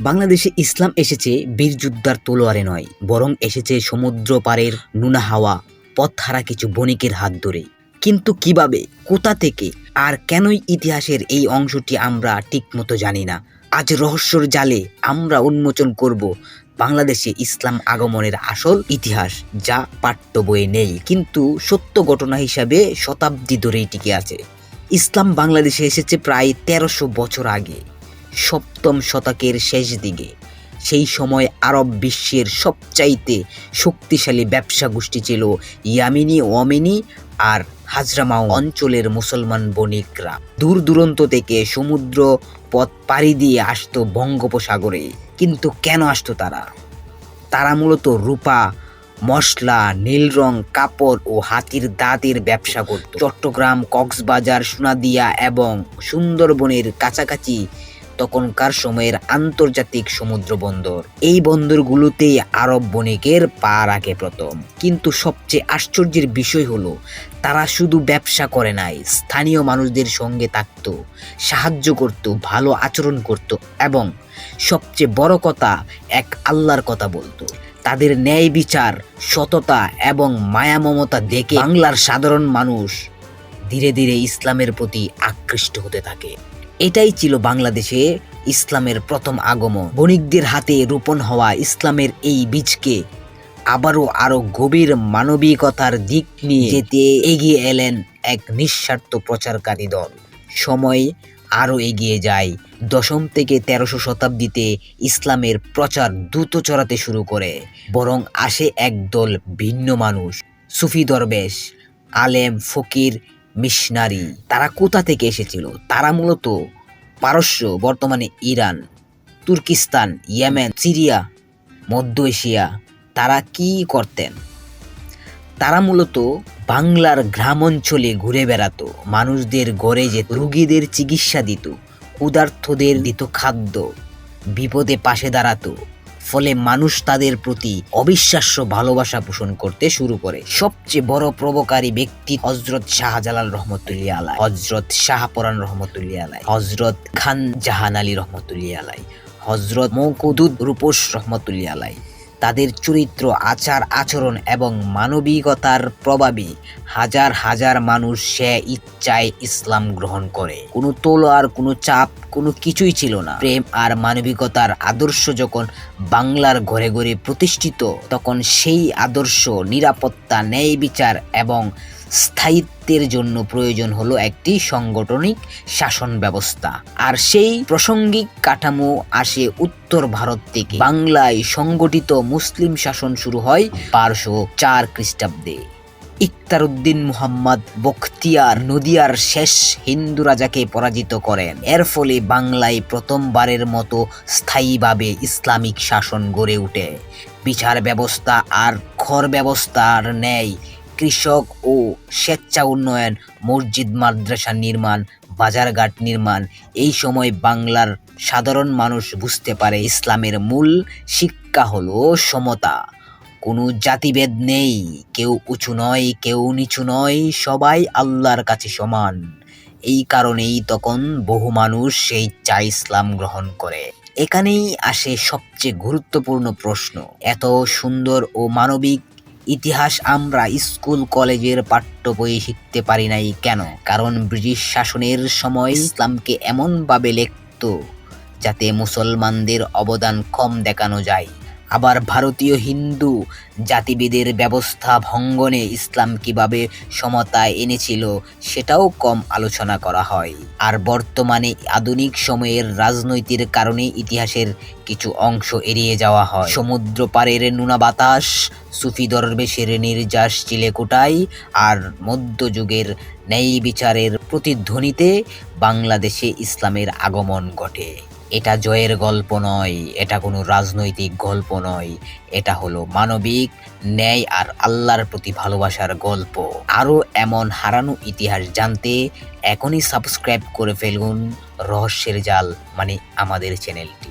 বাংলাদেশে ইসলাম এসেছে বীর যোদ্ধার তলোয়ারে নয়, বরং এসেছে সমুদ্র পারের নুনা হাওয়া পথহারা কিছু বণিকের হাত ধরে কিন্তু কীভাবে, কোথা থেকে, আর কেনই ইতিহাসের এই অংশটি আমরা ঠিকমতো জানি না। আজ রহস্যর জালে আমরা উন্মোচন করব বাংলাদেশে ইসলাম আগমনের আসল ইতিহাস, যা পাঠ্য বইয়ে নেই, কিন্তু সত্য ঘটনা হিসাবে শতাব্দী ধরেই টিকে আছে। ইসলাম বাংলাদেশে এসেছে প্রায় তেরোশো বছর আগে। সপ্তম শতকের শেষ দিকে। সেই সময় আরব বিশ্বের সবচাইতে শক্তিশালী ব্যবসা গোষ্ঠী ছিল ইয়ামিনী ওয়ামিনী আর হাজরামাও অঞ্চলের মুসলমান বণিকরা। দূর দূরান্ত থেকে সমুদ্র পথ পাড়ি দিয়ে আসতো বঙ্গোপসাগরে। কিন্তু কেন আসতো তারা? তারা মূলত রূপা, মশলা, নীল রং, কাপড় ও হাতির দাঁতের ব্যবসা করত। চট্টগ্রাম, কক্সবাজার, সোনাদিয়া এবং সুন্দরবনের কাছাকাছি তখনকার সময়ের আন্তর্জাতিক সমুদ্র বন্দর। এই বন্দরগুলোতেই আরব বণিকের পা রাখে প্রথম। কিন্তু সবচেয়ে আশ্চর্যের বিষয় হলো, তারা শুধু ব্যবসা করে নাই, স্থানীয় মানুষদের সঙ্গে থাকত, সাহায্য করত, ভালো আচরণ করত এবং সবচেয়ে বড় কথা, এক আল্লাহর কথা বলতো। তাদের ন্যায় বিচার, সততা এবং মায়া মমতা দেখে বাংলার সাধারণ মানুষ ধীরে ধীরে ইসলামের প্রতি আকৃষ্ট হতে থাকে। এটাই ছিল বাংলাদেশে ইসলামের প্রথম আগমন। বণিকদের হাতে রোপণ হওয়া ইসলামের এই বীজকে আবারও আরও গভীর মানবিকতার দিক নিয়ে যেতে এগিয়ে এলেন এক নিঃস্বার্থ প্রচারকারী দল। সময় আরও এগিয়ে যায়। দশম থেকে তেরোশো শতাব্দীতে ইসলামের প্রচার দ্রুত চড়াতে শুরু করে, বরং আসে একদল ভিন্ন মানুষ। সুফি দরবেশ, আলেম, ফকির মিশনারি। তারা কোথা থেকে এসেছিল? তারা মূলত পারস্য, বর্তমানে ইরান, তুর্কিস্তান, ইয়েমেন, সিরিয়া, মধ্য এশিয়া। তারা কি করতেন? তারা মূলত বাংলার গ্রাম অঞ্চলে ঘুরে বেড়াতো। মানুষদের গড়ে যেত রুগীদের চিকিৎসা দিত ক্ষুধার্থদের দিত খাদ্য, বিপদে পাশে দাঁড়াতো। ফলে মানুষ তাদের প্রতি অবিশ্বাস্য ভালোবাসা পোষণ করতে শুরু করে। সবচেয়ে বড় প্রবকারী ব্যক্তি হজরত শাহজালাল রহমতুল্লিয়া আলাই। হজরত শাহপরান রহমতুল্লিয়া আলাই। হজরত খান জাহান আলী রহমতুল্লিয়া আলাই। হজরত মৌকুদুদ রূপস রহমতুল্লিয়া আলাই। তাদের চরিত্র, আচার, আচরণ এবং মানবিকতার প্রভাবে হাজার হাজার মানুষ সে ইচ্ছায় ইসলাম গ্রহণ করে। কোনো তোল আর কোনো চাপ কোনো কিছুই ছিল না। প্রেম আর মানবিকতার আদর্শ যখন বাংলার ঘরে ঘরে প্রতিষ্ঠিত, তখন সেই আদর্শ নিরাপত্তা, ন্যায় বিচার এবং স্থায়িত্বের জন্য প্রয়োজন হলো একটি সাংগঠনিক শাসন ব্যবস্থা। আর সেই প্রাসঙ্গিক কাঠামো আসে উত্তর ভারত থেকে। বাংলায় সংগঠিত মুসলিম শাসন শুরু হয় বারোশো চার খ্রিস্টাব্দে। ইকতারউদ্দিন মুহাম্মদ বখতিয়ার নদিয়ার শেষ হিন্দু রাজাকে পরাজিত করেন। এর ফলে বাংলায় প্রথমবারের মতো স্থায়ীভাবে ইসলামিক শাসন গড়ে ওঠে। বিচার ব্যবস্থা আর খর ব্যবস্থার ন্যায় কৃষক ও স্বেচ্ছা উন্নয়ন, মসজিদ, মাদ্রাসা নির্মাণ, বাজারঘাট নির্মাণ, এই সময় বাংলার সাধারণ মানুষ বুঝতে পারে ইসলামের মূল শিক্ষা হলো সমতা। কোনো জাতিভেদ নেই, কেউ উঁচু নয়, কেউ নিচু নয়, সবাই আল্লাহর কাছে সমান। এই কারণেই তখন বহু মানুষ সেই চা ইসলাম গ্রহণ করে। এখানেই আসে সবচেয়ে গুরুত্বপূর্ণ প্রশ্ন, এত সুন্দর ও মানবিক ইতিহাস আমরা স্কুল, কলেজের পাঠ্য বই শিখতে পারি নাই কেন? কারণ ব্রিটিশ শাসনের সময় ইসলামকে এমনভাবে লেখত যাতে মুসলমানদের অবদান কম দেখানো যায়। আবার ভারতীয় হিন্দু জাতিবিদের ব্যবস্থা ভঙ্গনে ইসলাম কীভাবে সমতায় এনেছিল সেটাও কম আলোচনা করা হয়। আর বর্তমানে আধুনিক সময়ের রাজনৈতিক কারণে ইতিহাসের কিছু অংশ এড়িয়ে যাওয়া হয়। সমুদ্র পাড়ের নুনা বাতাস, সুফি দরবেশের নির্যাস চিলেকোটাই আর মধ্যযুগের ন্যায় বিচারের প্রতিধ্বনিতে বাংলাদেশে ইসলামের আগমন ঘটে। এটা জয়ের গল্প নয়, এটা কোনো রাজনৈতিক গল্প নয়, এটা হলো মানবিক ন্যায় আর আল্লাহর প্রতি ভালোবাসার গল্প। আরও এমন হারানো ইতিহাস জানতে এখনই সাবস্ক্রাইব করে ফেলুন রহস্যের জাল মানে আমাদের চ্যানেলটি।